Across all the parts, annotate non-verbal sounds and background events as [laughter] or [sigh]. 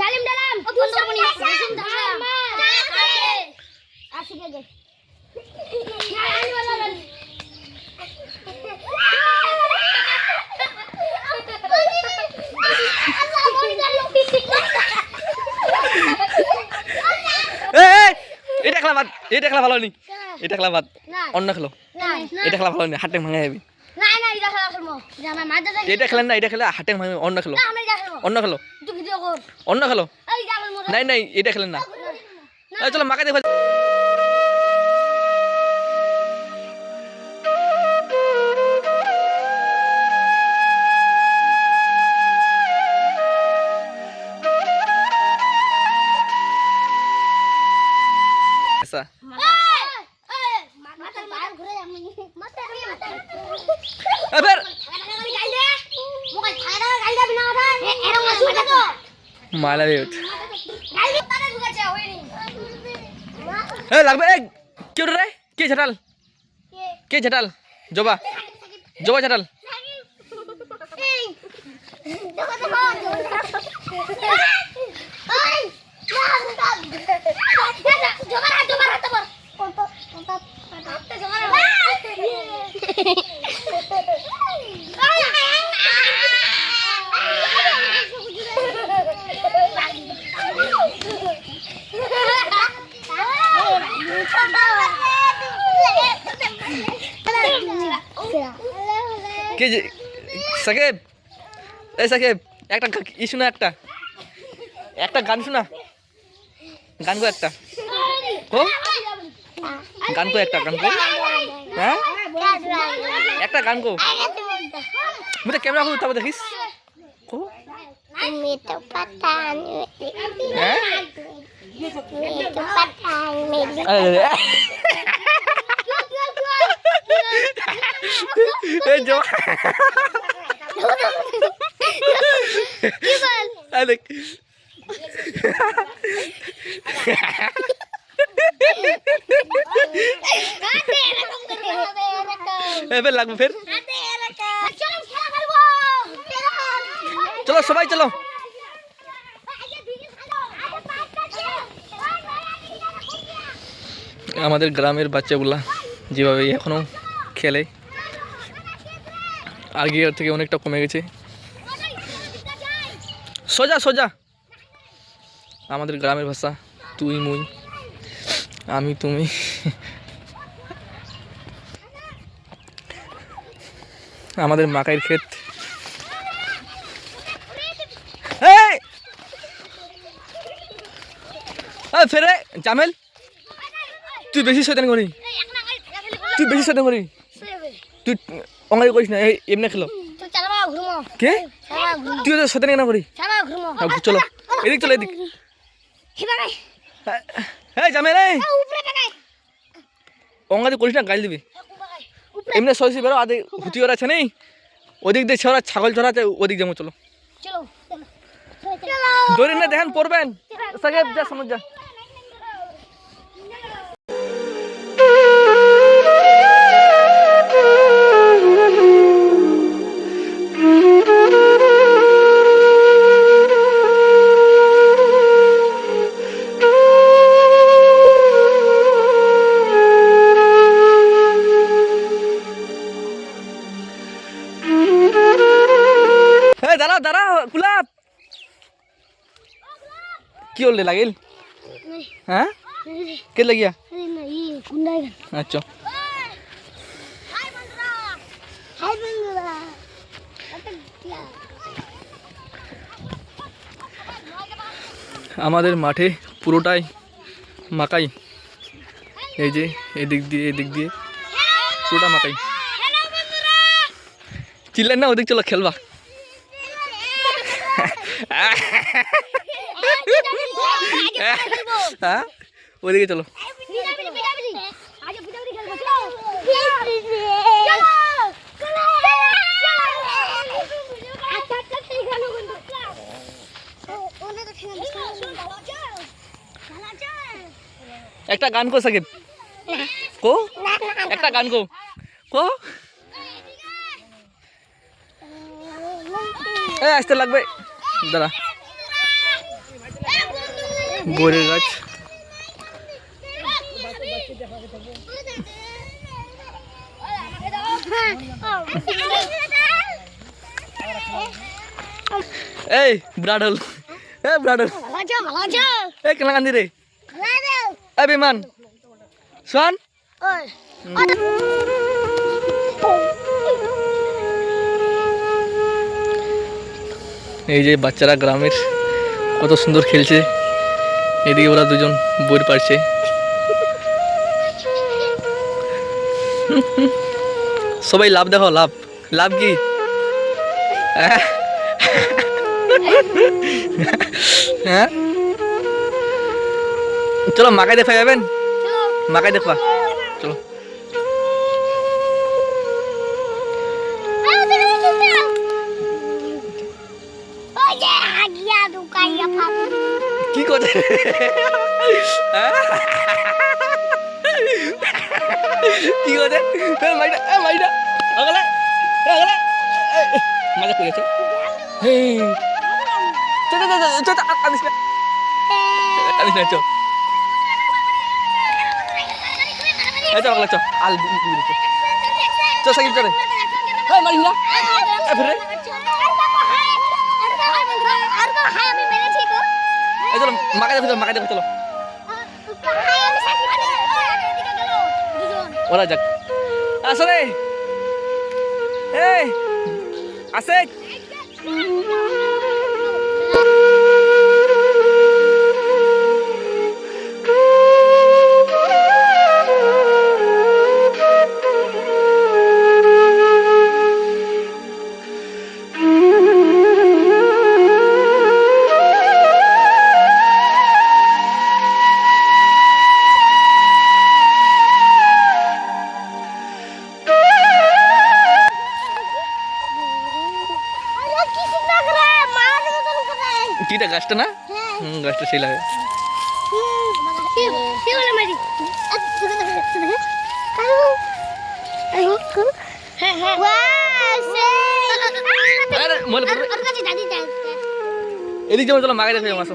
ডালিম ডালাম। আসি। গে এই, এই, এটা খেলা বাদ এটা খেলা ভালো নি এটা খেলা বাদ। না অন্য খেলো। এটা খেলা ভালো নি হাটে ভাঙা যাবি। না না এটা খেলা খেলব। যে আমার মা দাদা এটা খেলেন না এটা খেলে হাটে ভাঙা অন্য খেলো। অন্য খেলো। অন্য খেলো? নাই নাই এটা খেলেন না। চলো মাকে দেখো মালা দেব এ লাগবে? এ কে রে? কে ঝাটাল? কে ঝাটাল? জবা। জবা ঝাটাল। কে যে- সাকিব! এই সাকিব একটা ই শোনা একটা। একটা গান শোনা। গান গো একটা। কো? গান কো একটা গান কো। হ্যাঁ? একটা গান কো। মুই ক্যামেরা খুব তারপর দেখিস। কো? আমি তো পাঠান হ্যাঁ আমি তো পাঠান মেলি এই এরকম এবার লাগবে ফের চলো চলো সবাই চলো আমাদের গ্রামের বাচ্চাগুলা যেভাবে এখনও খেলে আগের থেকে অনেকটা কমে গেছে। সোজা সোজা। আমাদের গ্রামের ভাষা, তুই, মুই। আমি, তুমি। আমাদের মাকাইয়ের ক্ষেত। ফেরে, জামেল। তুই বেশি শয়তান করি তুই বেশি শয়তান করি তুই অঙ্গাই করিস না এই এমনি খেলো। কে? তুই তো শয়তান কেন করি চলো এদিক চলো এদিক। হ্যাঁ জামেল এই অঙ্গাতে করিস না গাল দিবি। এমনি সরষে বেরো আদে হুতি ওরা আছে নেই। ওদিক দিয়ে ছেড়া ছাগল চড়াতে ওদিক যাব চলো। দৌড়ি না দেখেন পড়বেন সাহেব যা সমঝ যা। কি হলে লাগিল? হ্যাঁ? কে লাগিয়া আচ্ছা। আমাদের মাঠে পুরোটাই মাকাই। এই যে, এদিক দিয়ে এদিক দিয়ে। পুরোটা মাকাই। চিল্লেন না, ওদিক চলো, খেলবা। [laughs] হ্যাঁ ওদিকে চলো একটা গান কো সাকিব। কো? একটা গান কো। কো? এ, আসতে লাগবে। দাঁড়া। বইয়ের গাছ। এই, ব্রাডল। এ ব্রাডল। এ, কেনা কান্দি রে? এ, বিমান। শোন। এই যে বাচ্চারা গ্রামের কত সুন্দর খেলছে। এদিকে ওরা দুজন বই পারছে। সবাই লাভ দেখো লাভ। লাভ কি? হ্যাঁ? চলো মাকে দেখা যাবেন? মাকে দেখবা। চলো। কি করছে হ্যাঁ? মাইটা মাইটা আগলে আগলে। মজা করেছে চল চল চল কাঁদিস না কাঁদিস না চল। চল, আগলে, চল। আল চল। সাকিব, চল এই মারিস না ফিরে। এই চলো মাকে দেখো চলো মাকে দেখো চলো। ওরা যাক। আসো রে। এই আসে গাছটা না? হুম গাছটা সেই লাগে। পড়বে এদিক যাব চলো মাকে দেখো আসো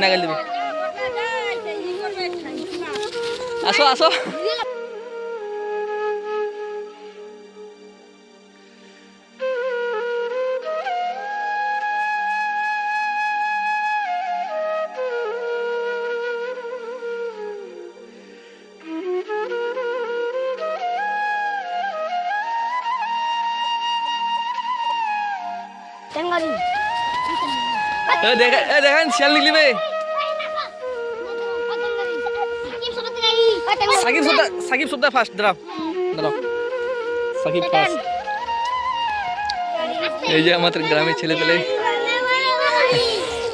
না গেল দিবি। আসো আসো। দেখেন শিয়াল নিকলিবে সাকিব সুদ্দা সাকিব সুদ্দা ফার্স্ট দাঁড়াও। দাঁড়াও। সাকিব ফার্স্ট এই যে আমাদের গ্রামের ছেলে পেলে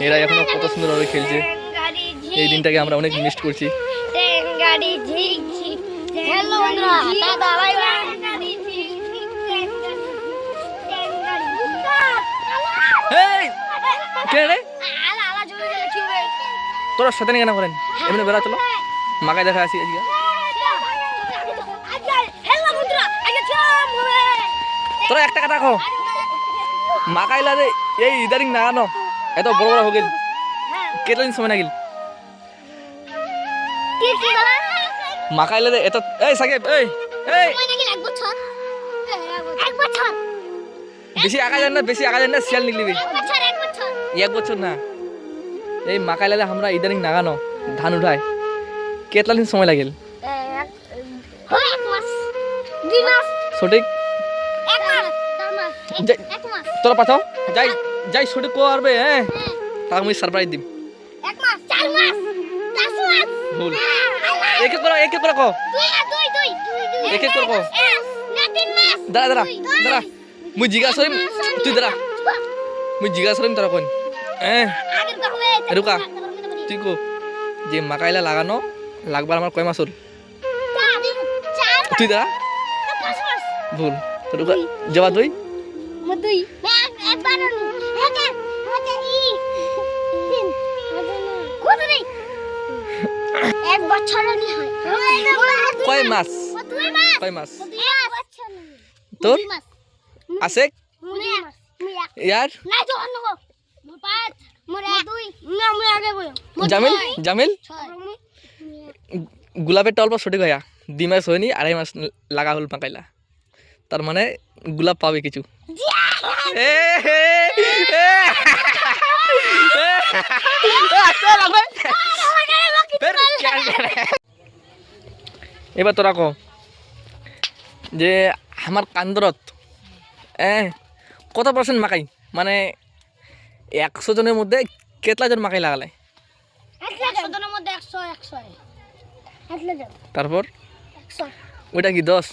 এরা এখনও কত সুন্দরভাবে খেলছে। এই দিনটাকে আমরা অনেক মিস করছি। গাড়ি ঝিক ঝিক হ্যালো বন্ধুরা দাদা বাই বাই রে? তোরা সাথে কেন করেন এমনি বেড়া চলো। মাকায় দেখা আসি আজকে। তোরা একটা কথা কো মাকাই লাদে এই ইদারিং না আনো এত বড় বড় হয়ে গেল কেতদিন সময় না গেল। কি কি বলা মাকাই লাদে এত এই সাকিব, এই এই। বেশি আগা যান না, বেশি আগা যান না, শিয়াল নিলিবি এক বছর না। এই মাকাই লাদে আমরা ইদানিং নাগানো ধান উঠায়। কেতলা দিন সময় লাগিল। হয় সঠিক? তোরা পাঠাও যাই যাই সঠিক কো আরবে হ্যাঁ। তাকে আমি সারপ্রাইজ দিম। ভুল। এক করে এক এক কো। এক করে কো। মাস। দাঁড়া দাঁড়া দাঁড়া। মুই জিজ্ঞাসা তুই দাঁড়া। মুই জিজ্ঞাসা তোরা কোন হ্যাঁ রুকা। তুই কো যে মাকাইলা লাগানো লাগবার আমার কয় মাস হল তুই দাঁড়া পাঁচ ভুল রুকা জবা তুই হ্যাঁ হ্যাঁ হয় কয় মাস? কয় মাস? তোর? মুনি ইয়ার না তো অন্য পাঁচ মোরে দুই না মোরে আগে বলো জামিল? জামিল? গোলাপেরটা অল্প সঠিক হইয়া। দুই মাস হয়নি আড়াই মাস লাগা হল পাকাইলা। তার মানে গোলাপ পাবে কিছু? এবার তোরা কো যে আমার কান্দরত কত পার্সেন্ট মাকাই মানে একশো জনের মধ্যে কেতলা জন মাকাই লাগালে? তারপর? ওইটা কি দশ?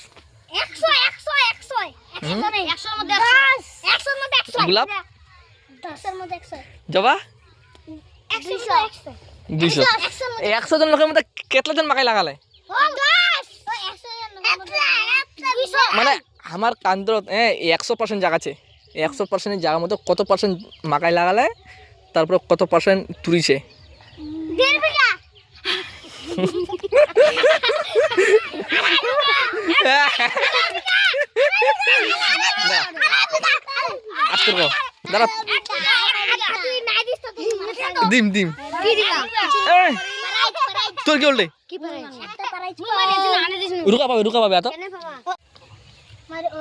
গোলাপ? জবা? একশো। জন লোকের মধ্যে কেতলা জন মাকাই লাগালে? মানে আমার কান্দরত হ্যাঁ একশো পার্সেন্ট জায়গা আছে একশো পার্সেন্টের জায়গার মতো কত পার্সেন্ট মাকাই লাগালে তারপর কত পার্সেন্ট তুলিছে? দেড় দিম দিম। তোর কি দিস রুকা পাবে রুকা পাবে এত কেন বাবা মারে ও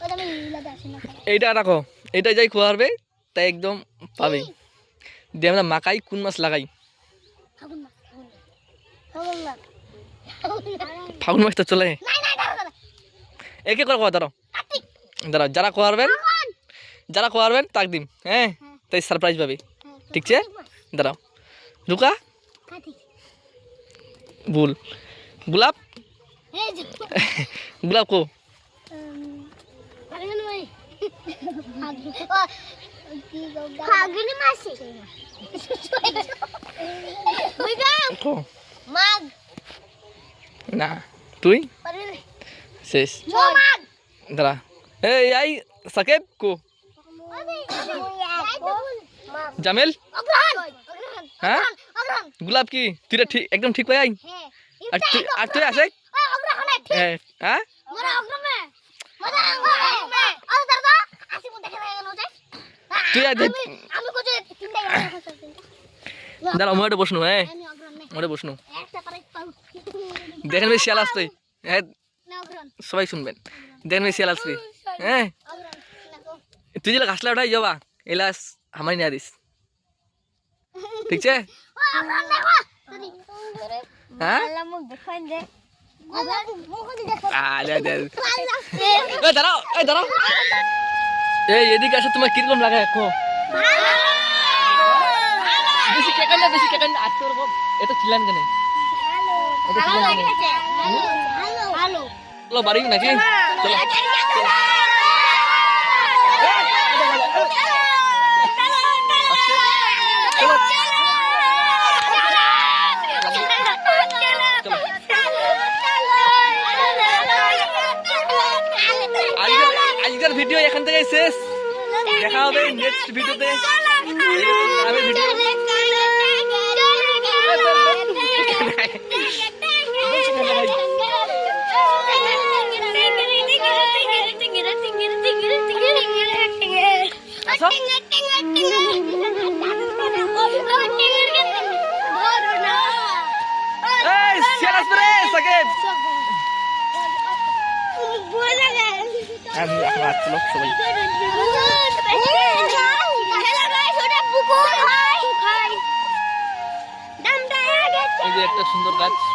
ও আমি লাগা আসে না এইটা রাখো এইটা যাই খোয়া হবে, তাই একদম পাবে। দিয়ে আমরা মাকাই কোন মাছ লাগাই? ফাগুন মাছ তো চলে। একে করে খাওয়া, দাঁড়াও। দাঁড়াও, যারা খোয়ারবেন যারা খোয়ারবেন তাক দিম হ্যাঁ? তাই সারপ্রাইজ পাবে। ঠিক আছে? দাঁড়াও। রুকা? ভুল। গোলাপ? গোলাপ কো? ফাগুন মাসি ওই গা কো মাগ না তুই পারবি শেষ মাগ দাঁড়া এই আই সাকেব কো জামেল হ্যাঁ গোলাপ কি তুই এটা ঠিক একদম ঠিক পাই আই আর তুই আর তুই আছে হ্যাঁ তুই তিনটা দাঁড়া মোটে বসনু হ্যাঁ মোটে বসনু। দেখেন ভাই শিয়াল আসতে হ্যাঁ। সবাই শুনবেন। দেখেন ভাই শিয়াল আসবে হ্যাঁ। তুই যেটা ঘাসলা ওটাই যাবা। এলাস আমায় নিয়ে দিস। ঠিক আছে হ্যাঁ? দাঁড়াও দাঁড়াও। এই এদিকে আসো তোমার কীরকম লাগে এখন বেশি কেকান না বেশি কেকান না আজ তোর এত চিল্লান কেন? ভালো ভালো। হ্যালো বাড়ি নাকি? চলো। এখান থেকে শেষ দেখা হবে নেক্সট ভিডিওতে আমি ভিডিও এই শেয়ার আসবে রে সাকিব আমি এখন আসছিল সবাই একটা সুন্দর গাছ।